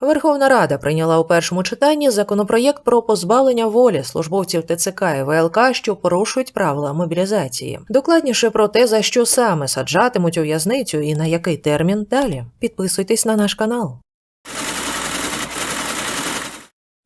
Верховна Рада прийняла у першому читанні законопроєкт про позбавлення волі службовців ТЦК і ВЛК, що порушують правила мобілізації. Докладніше про те, за що саме саджатимуть у в'язницю і на який термін далі. Підписуйтесь на наш канал.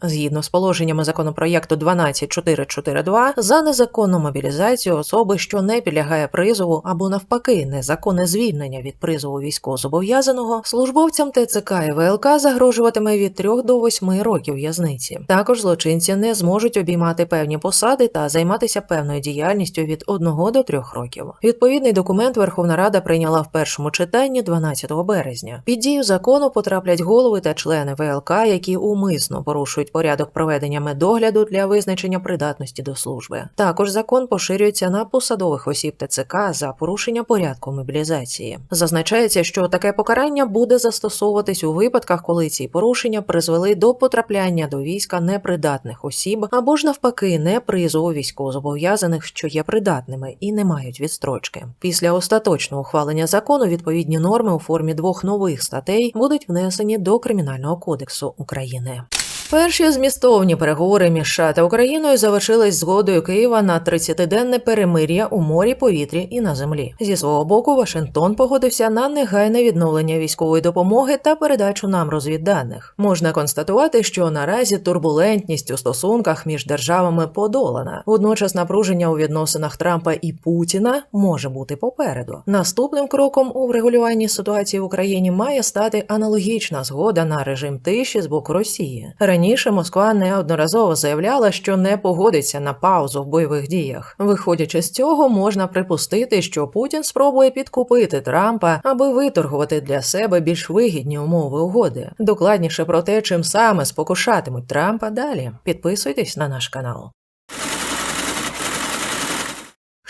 Згідно з положеннями законопроєкту 12442, за незаконну мобілізацію особи, що не підлягає призову або навпаки незаконне звільнення від призову військовозобов'язаного, службовцям ТЦК і ВЛК загрожуватиме від 3 до 8 років в'язниці. Також злочинці не зможуть обіймати певні посади та займатися певною діяльністю від 1 до 3 років. Відповідний документ Верховна Рада прийняла в першому читанні 12 березня. Під дію закону потраплять голови та члени ВЛК, які умисно порушують порядок проведення медогляду для визначення придатності до служби. Також закон поширюється на посадових осіб ТЦК за порушення порядку мобілізації. Зазначається, що таке покарання буде застосовуватись у випадках, коли ці порушення призвели до потрапляння до війська непридатних осіб або ж навпаки не призову військовозобов'язаних, що є придатними і не мають відстрочки. Після остаточного ухвалення закону відповідні норми у формі двох нових статей будуть внесені до Кримінального кодексу України. Перші змістовні переговори між США та Україною завершились згодою Києва на 30-денне перемир'я у морі, повітрі і на землі. Зі свого боку, Вашингтон погодився на негайне відновлення військової допомоги та передачу нам розвідданих. Можна констатувати, що наразі турбулентність у стосунках між державами подолана. Водночас напруження у відносинах Трампа і Путіна може бути попереду. Наступним кроком у врегулюванні ситуації в Україні має стати аналогічна згода на режим тиші з боку Росії. Раніше Москва неодноразово заявляла, що не погодиться на паузу в бойових діях. Виходячи з цього, можна припустити, що Путін спробує підкупити Трампа, аби виторгувати для себе більш вигідні умови угоди. Докладніше про те, чим саме спокушатимуть Трампа далі. Підписуйтесь на наш канал.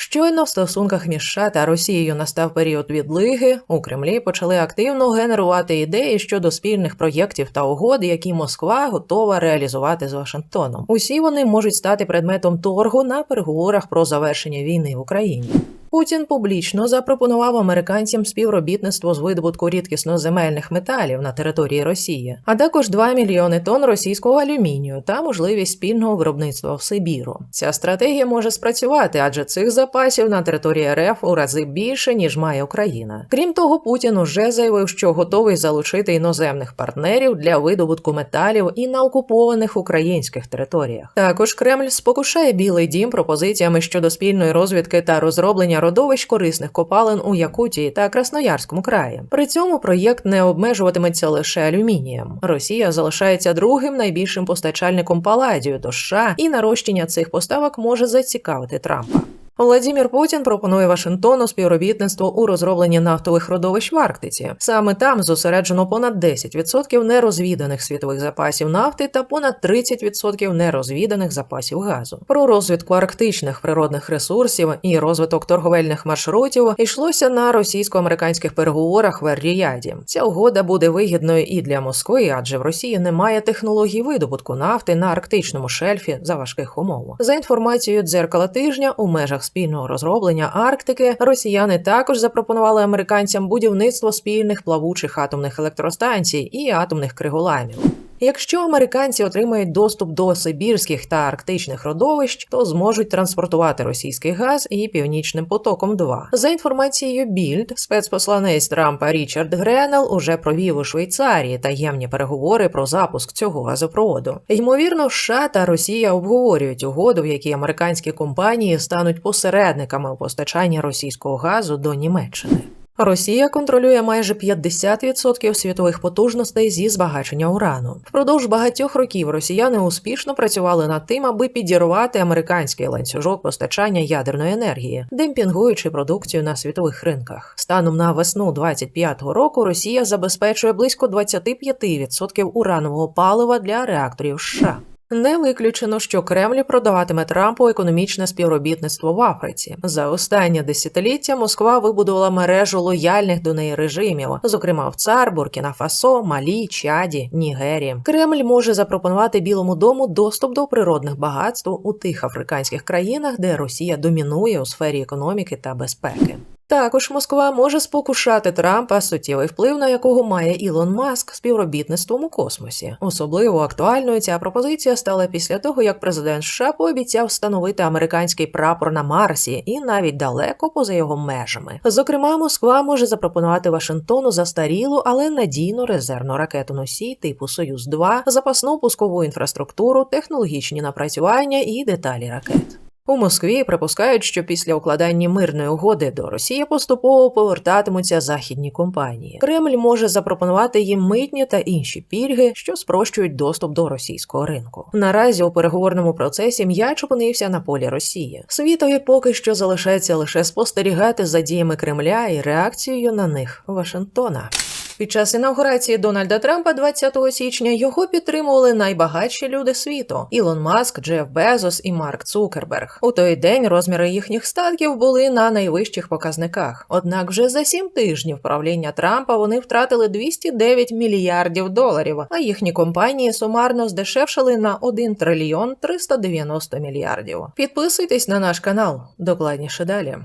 Щойно в стосунках між США та Росією настав період відлиги, у Кремлі почали активно генерувати ідеї щодо спільних проєктів та угод, які Москва готова реалізувати з Вашингтоном. Усі вони можуть стати предметом торгу на переговорах про завершення війни в Україні. Путін публічно запропонував американцям співробітництво з видобутку рідкісноземельних металів на території Росії, а також 2 мільйони тонн російського алюмінію та можливість спільного виробництва в Сибіру. Ця стратегія може спрацювати, адже цих запасів на території РФ у рази більше ніж має Україна. Крім того, Путін уже заявив, що готовий залучити іноземних партнерів для видобутку металів і на окупованих українських територіях. Також Кремль спокушає Білий Дім пропозиціями щодо спільної розвідки та розроблення родовищ корисних копалин у Якутії та Красноярському краї. При цьому проєкт не обмежуватиметься лише алюмінієм. Росія залишається другим найбільшим постачальником паладію до США, і нарощення цих поставок може зацікавити Трампа. Владімір Путін пропонує Вашингтону співробітництво у розробленні нафтових родовищ в Арктиці. Саме там зосереджено понад 10% нерозвіданих світових запасів нафти та понад 30% нерозвіданих запасів газу. Про розвідку арктичних природних ресурсів і розвиток торговельних маршрутів йшлося на російсько-американських переговорах в Ер-Ріяді. Ця угода буде вигідною і для Москви, адже в Росії немає технологій видобутку нафти на арктичному шельфі за важких умов. За інформацією дзеркала тижня у межах спільного розроблення Арктики росіяни також запропонували американцям будівництво спільних плавучих атомних електростанцій і атомних криголамів. Якщо американці отримають доступ до сибірських та арктичних родовищ, то зможуть транспортувати російський газ і північним потоком. 2 за інформацією Більд, спецпосланець Трампа Річард Гренел уже провів у Швейцарії таємні переговори про запуск цього газопроводу. Ймовірно, США та Росія обговорюють угоду, в якій американські компанії стануть посередниками у постачанні російського газу до Німеччини. Росія контролює майже 50% світових потужностей зі збагачення урану. Впродовж багатьох років росіяни успішно працювали над тим, аби підірвати американський ланцюжок постачання ядерної енергії, демпінгуючи продукцію на світових ринках. Станом на весну 25-го року Росія забезпечує близько 25% уранового палива для реакторів США. Не виключено, що Кремль продаватиме Трампу економічне співробітництво в Африці. За останнє десятиліття Москва вибудувала мережу лояльних до неї режимів, зокрема в ЦАР, Буркіна Фасо, Малі, Чаді, Нігері. Кремль може запропонувати Білому дому доступ до природних багатств у тих африканських країнах, де Росія домінує у сфері економіки та безпеки. Також Москва може спокушати Трампа, суттєвий вплив на якого має Ілон Маск співробітництвом у космосі. Особливо актуальною ця пропозиція стала після того, як президент США пообіцяв встановити американський прапор на Марсі і навіть далеко поза його межами. Зокрема, Москва може запропонувати Вашингтону застарілу, але надійну резервну ракету носій типу Союз 2 запасну пускову інфраструктуру, технологічні напрацювання і деталі ракет. У Москві припускають, що після укладання мирної угоди до Росії поступово повертатимуться західні компанії. Кремль може запропонувати їм митні та інші пільги, що спрощують доступ до російського ринку. Наразі у переговорному процесі м'яч опинився на полі Росії. Світові поки що залишається лише спостерігати за діями Кремля і реакцією на них Вашингтона. Під час інаугурації Дональда Трампа 20 січня його підтримували найбагатші люди світу: Ілон Маск, Джеф Безос і Марк Цукерберг. У той день розміри їхніх статків були на найвищих показниках. Однак вже за сім тижнів правління Трампа вони втратили 209 мільярдів доларів, а їхні компанії сумарно здешевшили на 1 трильйон 390 мільярдів. Підписуйтесь на наш канал. Докладніше далі.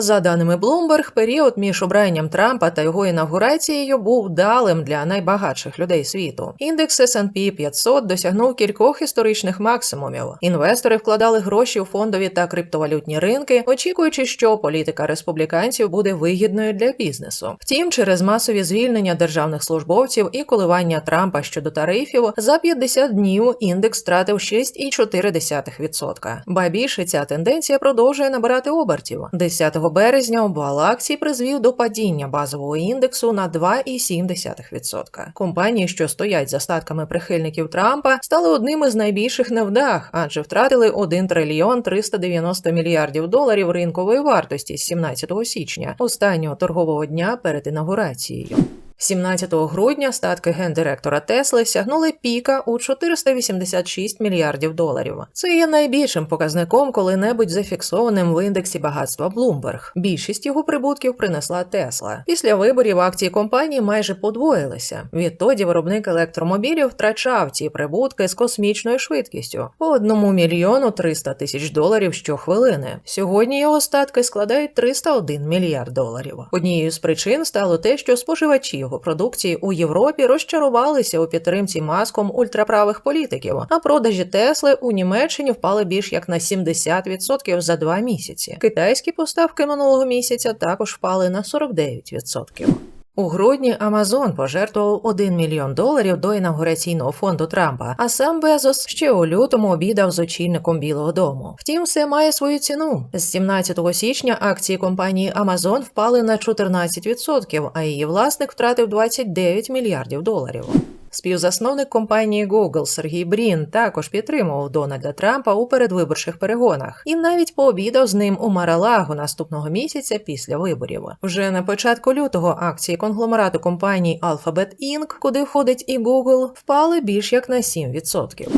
За даними Bloomberg, період між обранням Трампа та його інавгурацією був вдалим для найбагатших людей світу. Індекс S&P 500 досягнув кількох історичних максимумів. Інвестори вкладали гроші у фондові та криптовалютні ринки, очікуючи, що політика республіканців буде вигідною для бізнесу. Втім, через масові звільнення державних службовців і коливання Трампа щодо тарифів за 50 днів індекс втратив 6,4%. Ба більше ця тенденція продовжує набирати обертів. 10 березня обвал акцій призвів до падіння базового індексу на 2,7%. Компанії, що стоять за статками прихильників Трампа, стали одним із найбільших невдах, адже втратили 1 трильйон 390 мільярдів доларів ринкової вартості з 17 січня, останнього торгового дня перед інаугурацією. 17 грудня статки гендиректора Тесли сягнули піка у 486 мільярдів доларів. Це є найбільшим показником коли-небудь зафіксованим в індексі багатства Bloomberg. Більшість його прибутків принесла Тесла. Після виборів акції компанії майже подвоїлися. Відтоді виробник електромобілів втрачав ці прибутки з космічною швидкістю по 1 мільйону 300 тисяч доларів щохвилини. Сьогодні його статки складають 301 мільярд доларів. Однією з причин стало те, що споживачі його продукції у Європі розчарувалися у підтримці маском ультраправих політиків, а продажі Тесли у Німеччині впали більш як на 70% за два місяці. Китайські поставки минулого місяця також впали на 49%. У грудні Амазон пожертвував 1 мільйон доларів до інаугураційного фонду Трампа, а сам Безос ще у лютому обідав з очільником Білого Дому. Втім, все має свою ціну. З 17 січня акції компанії Амазон впали на 14%, а її власник втратив 29 мільярдів доларів. Співзасновник компанії Google Сергій Брін також підтримував Дональда Трампа у передвиборчих перегонах і навіть пообідав з ним у Маралагу наступного місяця після виборів. Вже на початку лютого акції конгломерату компанії Alphabet Inc., куди входить і Google, впали більш як на 7%.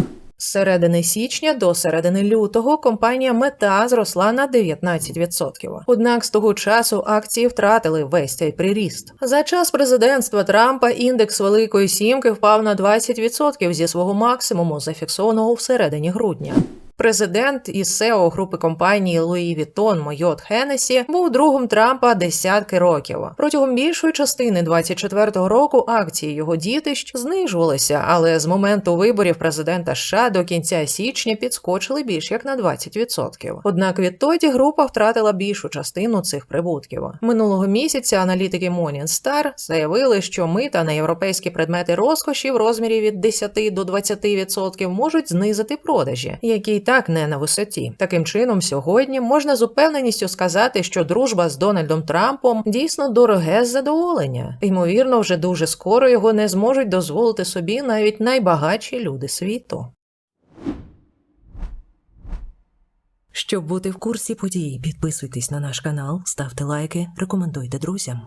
З середини січня до середини лютого компанія Мета зросла на 19%. Однак з того часу акції втратили весь цей приріст. За час президентства Трампа індекс Великої Сімки впав на 20% зі свого максимуму, зафіксованого в середині грудня. Президент і SEO групи компанії Louis Vuitton Мойот Хеннесі був другом Трампа десятки років. Протягом більшої частини 24-го року акції його дітищ знижувалися, але з моменту виборів президента США до кінця січня підскочили більш як на 20%. Однак відтоді група втратила більшу частину цих прибутків. Минулого місяця аналітики Morningstar заявили, що мита на європейські предмети розкоші в розмірі від 10 до 20% можуть знизити продажі, які й так не на висоті. Таким чином, сьогодні можна з упевненістю сказати, що дружба з Дональдом Трампом дійсно дороге задоволення. Ймовірно, вже дуже скоро його не зможуть дозволити собі навіть найбагатші люди світу. Щоб бути в курсі подій, підписуйтесь на наш канал, ставте лайки, рекомендуйте друзям.